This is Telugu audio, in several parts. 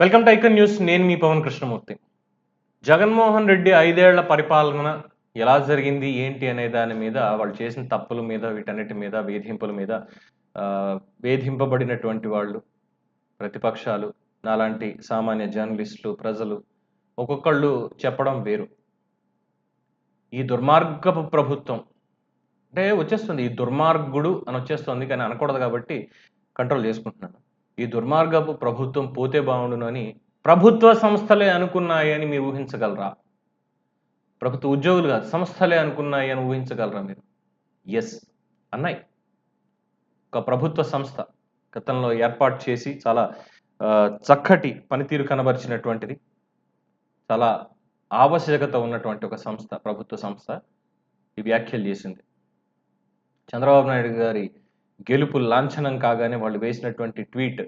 Welcome to icon news. నేను మీ పవన్ కృష్ణమూర్తి. జగన్మోహన్ రెడ్డి ఐదేళ్ళ పరిపాలన ఎలా జరిగింది ఏంటి అనే దాని మీద వాళ్ళు చేసిన తప్పుల మీద వీటన్నిటి మీద వేధింపుల మీద వేధింపబడినటువంటి వాళ్ళు ప్రతిపక్షాలు నాలాంటి సామాన్య జర్నలిస్టులు ప్రజలు ఒక్కొక్కళ్ళు చెప్పడం వేరు. ఈ దుర్మార్గపు ప్రభుత్వం అంటే వచ్చేస్తుంది ఈ దుర్మార్గుడు అని వచ్చేస్తుంది కానీ అనకూడదు కాబట్టి కంట్రోల్ చేసుకుంటున్నాను. ఈ దుర్మార్గపు ప్రభుత్వం పోతే బాగుండునని ప్రభుత్వ సంస్థలే అనుకున్నాయి అని మీరు ఊహించగలరా? ప్రభుత్వ ఉద్యోగులు కాదు సంస్థలే అనుకున్నాయి అని ఊహించగలరా మీరు? ఎస్ అన్నాయి. ఒక ప్రభుత్వ సంస్థ గతంలో ఏర్పాటు చేసి చాలా చక్కటి పనితీరు కనబరిచినటువంటిది చాలా ఆవశ్యకత ఉన్నటువంటి ఒక సంస్థ ప్రభుత్వ సంస్థ ఈ వ్యాఖ్యలు చేసింది. చంద్రబాబు నాయుడు గారి గెలుపు లాంఛనం కాగానే వాళ్ళు వేసినటువంటి ట్వీట్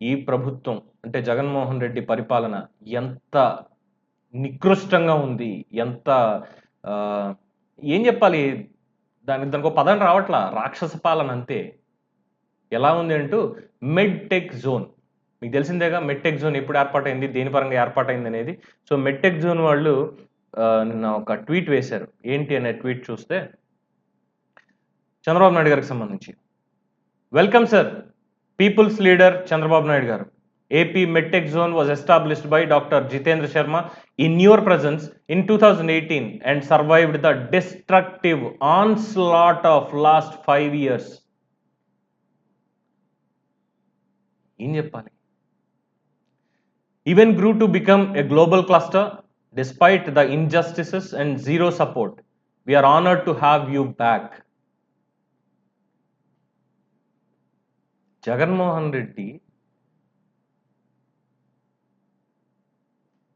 ఈ ప్రభుత్వం అంటే జగన్మోహన్ రెడ్డి పరిపాలన ఎంత నికృష్టంగా ఉంది ఎంత ఏం చెప్పాలి? దానికి దానికి పదం రావట్లా? రాక్షస పాలన అంతే. ఎలా ఉంది అంటూ మెడ్ టెక్ జోన్. మీకు తెలిసిందేగా? మెడ్టెక్ జోన్ ఎప్పుడు ఏర్పాటైంది? దేని పరంగా ఏర్పాటైంది అనేది. సో మెడ్టెక్ జోన్ వాళ్ళు నిన్న ఒక ట్వీట్ వేశారు. ఏంటి అనే ట్వీట్ చూస్తే చంద్రబాబు నాయుడు గారికి సంబంధించి. Welcome sir people's leader Chandrababu Naidu garu AP medtech zone was established by doctor Jitendra Sharma in your presence in two thousand eighteen and survived the destructive onslaught of last five years ఏం చెప్పాలి even grew to become a global cluster despite the injustices and zero support. We are honored to have you Jaganmohan Reddy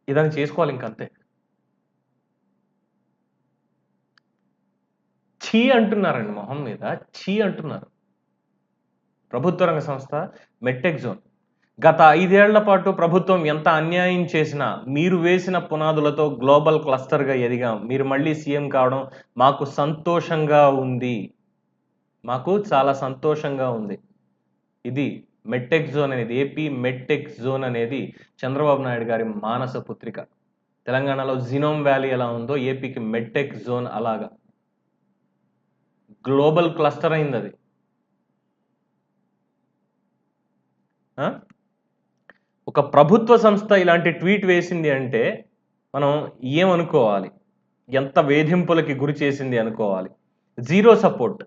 ఇదాన్ని చేసుకోవాలి ఇంకంతే ఛీ అంటున్నారండి మొహం మీద. ఛీ అంటున్నారు. ప్రభుత్వ రంగ సంస్థ మెట్టెక్ జోన్. గత ఐదేళ్ళ పాటు ప్రభుత్వం ఎంత అన్యాయం చేసినా మీరు వేసిన పునాదులతో గ్లోబల్ క్లస్టర్గా ఎదిగాం. మీరు మళ్ళీ సీఎం కావడం మాకు సంతోషంగా ఉంది. మాకు చాలా సంతోషంగా ఉంది. ఇది మెట్టెక్ జోన్ అనేది ఏపీ మెట్టెక్ జోన్ అనేది చంద్రబాబు నాయుడు గారి మానస పుత్రిక. తెలంగాణలో జినోమ్ వ్యాలీ ఎలా ఉందో ఏపీకి మెట్టెక్ జోన్ అలాగా. గ్లోబల్ క్లస్టర్ అయింది అది. ఒక ప్రభుత్వ సంస్థ ఇలాంటి ట్వీట్ వేసింది అంటే మనం ఏమనుకోవాలి? ఎంత వేధింపులకి గురి చేసింది అనుకోవాలి? Zero support.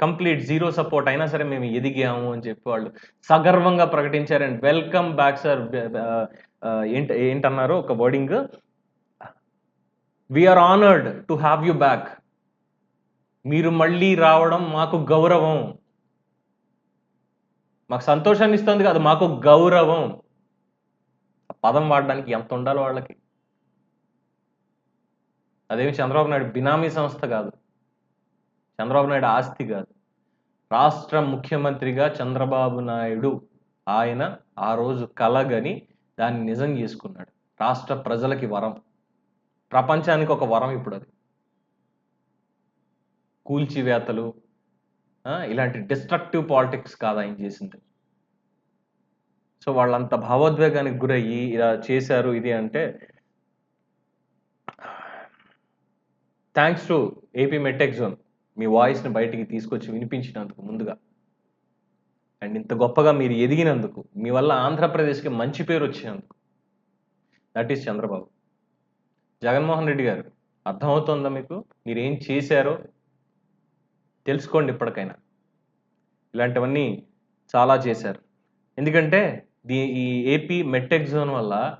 Complete zero support అయినా సరే మేము ఎదిగాము అని చెప్పి వాళ్ళు సగర్వంగా ప్రకటించారు. అండ్ వెల్కమ్ బ్యాక్ సార్ ఏంట ఏంటన్నారు ఒక wording? We're honoured to have you back మీరు మళ్ళీ రావడం మాకు గౌరవం. మాకు సంతోషాన్ని ఇస్తుంది కాదు మాకు గౌరవం. పదం వాడడానికి ఎంత ఉండాలి వాళ్ళకి? అదేమి చంద్రబాబు నాయుడు బినామీ సంస్థ కాదు. చంద్రబాబు నాయుడు ఆస్తి కాదు. రాష్ట్ర ముఖ్యమంత్రిగా చంద్రబాబు నాయుడు ఆయన ఆ రోజు కలగని దాన్ని నిజం చేసుకున్నాడు. రాష్ట్ర ప్రజలకి వరం. ప్రపంచానికి ఒక వరం ఇప్పుడు అది. కూల్చివేతలు ఇలాంటి డిస్ట్రక్టివ్ పాలిటిక్స్ కాదు ఆయన చేసింది. సో వాళ్ళంత భావోద్వేగానికి గురయ్యి ఇలా చేశారు ఇది అంటే thanks to AP medtech zone మీ వాయిస్ని బయటికి తీసుకొచ్చి వినిపించినందుకు ముందుగా. అండ్ ఇంత గొప్పగా మీరు ఎదిగినందుకు మీ వల్ల ఆంధ్రప్రదేశ్కి మంచి పేరు వచ్చినందుకు. That is Chandrababu. Jaganmohan Reddy garu అర్థమవుతోందా మీకు? మీరేం చేశారో? తెలుసుకోండి ఇప్పటికైనా. ఇలాంటివన్నీ చాలా చేశారు. ఎందుకంటే దీ ఈ ఏపీ మెట్టెక్ జోన్ వల్ల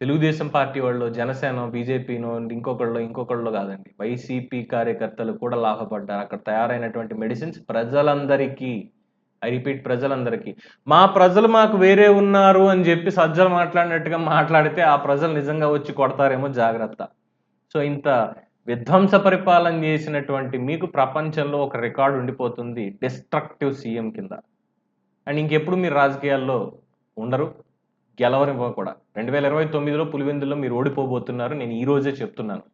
తెలుగుదేశం పార్టీ వాళ్ళు జనసేన బీజేపీనో ఇంకొకళ్ళు ఇంకొకళ్ళు కాదండి. వైసీపీ కార్యకర్తలు కూడా లాభపడ్డారు. అక్కడ తయారైనటువంటి మెడిసిన్స్ ప్రజలందరికీ ఐ రిపీట్ ప్రజలందరికీ. మా ప్రజలు మాకు వేరే ఉన్నారు అని చెప్పి సజ్జలు మాట్లాడినట్టుగా మాట్లాడితే ఆ ప్రజలు నిజంగా వచ్చి కొడతారేమో జాగ్రత్త. సో ఇంత విధ్వంస పరిపాలన చేసినటువంటి మీకు ప్రపంచంలో ఒక రికార్డు ఉండిపోతుంది డిస్ట్రక్టివ్ సీఎం కింద. అండ్ ఇంకెప్పుడు మీరు రాజకీయాల్లో ఉండరు. గెలవరు కూడా రెండు వేల ఇరవై తొమ్మిదిలో పులివెందుల్లో మీరు ఓడిపోబోతున్నారు. నేను ఈ రోజే చెప్తున్నాను.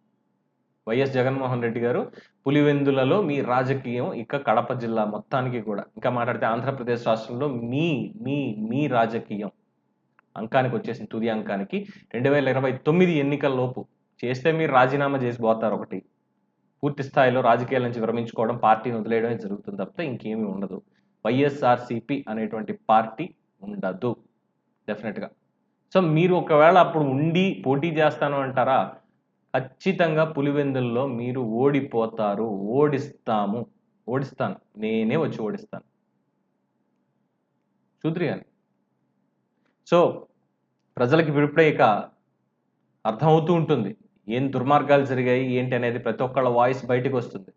వైఎస్ జగన్మోహన్ రెడ్డి గారు పులివెందులలో మీ రాజకీయం ఇక కడప జిల్లా మొత్తానికి కూడా. ఇంకా మాట్లాడితే ఆంధ్రప్రదేశ్ రాష్ట్రంలో మీ మీ మీ రాజకీయం అంకానికి వచ్చేసింది తుది అంకానికి. రెండు వేల ఇరవై తొమ్మిది ఎన్నికల్లోపు చేస్తే మీరు రాజీనామా చేసి పోతారు ఒకటి. పూర్తి స్థాయిలో రాజకీయాల నుంచి విరమించుకోవడం పార్టీని వదిలేయడమే జరుగుతుంది తప్పితే ఇంకేమీ ఉండదు. వైఎస్ఆర్సిపి అనేటువంటి పార్టీ ఉండదు. డెఫినెట్గా సో మీరు ఒకవేళ అప్పుడు ఉండి పోటీ చేస్తాను అంటారా? ఖచ్చితంగా పులివెందుల్లో మీరు ఓడిపోతారు. ఓడిస్తాము. ఓడిస్తాను. నేనే వచ్చి ఓడిస్తాను. చూద్దరు సో ప్రజలకి ఇప్పుడిప్పుడే ఇక అర్థమవుతూ ఉంటుంది. ఏం దుర్మార్గాలు జరిగాయి? ఏంటి అనేది ప్రతి ఒక్కళ్ళ వాయిస్ బయటకు వస్తుంది.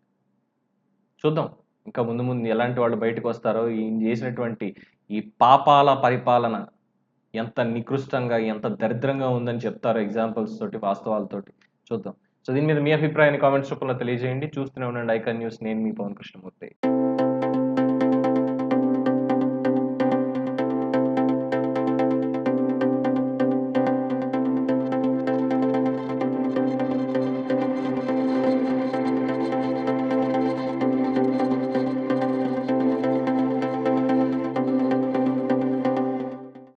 చూద్దాం. ఇంకా ముందు ముందు ఎలాంటి వాళ్ళు బయటకు వస్తారో? ఈయన చేసినటువంటి ఈ పాపాల పరిపాలన ఎంత నికృష్టంగా ఎంత దరిద్రంగా ఉందని చెప్తారు ఎగ్జాంపుల్స్ తోటి వాస్తవాలతోటి చూద్దాం. సో దీని మీద మీ అభిప్రాయాన్ని కామెంట్స్ రూపంలో తెలియజేయండి. చూస్తూనే ఉండండి ఐకాన్ న్యూస్. నేను మీ పవన్ కృష్ణమూర్తి.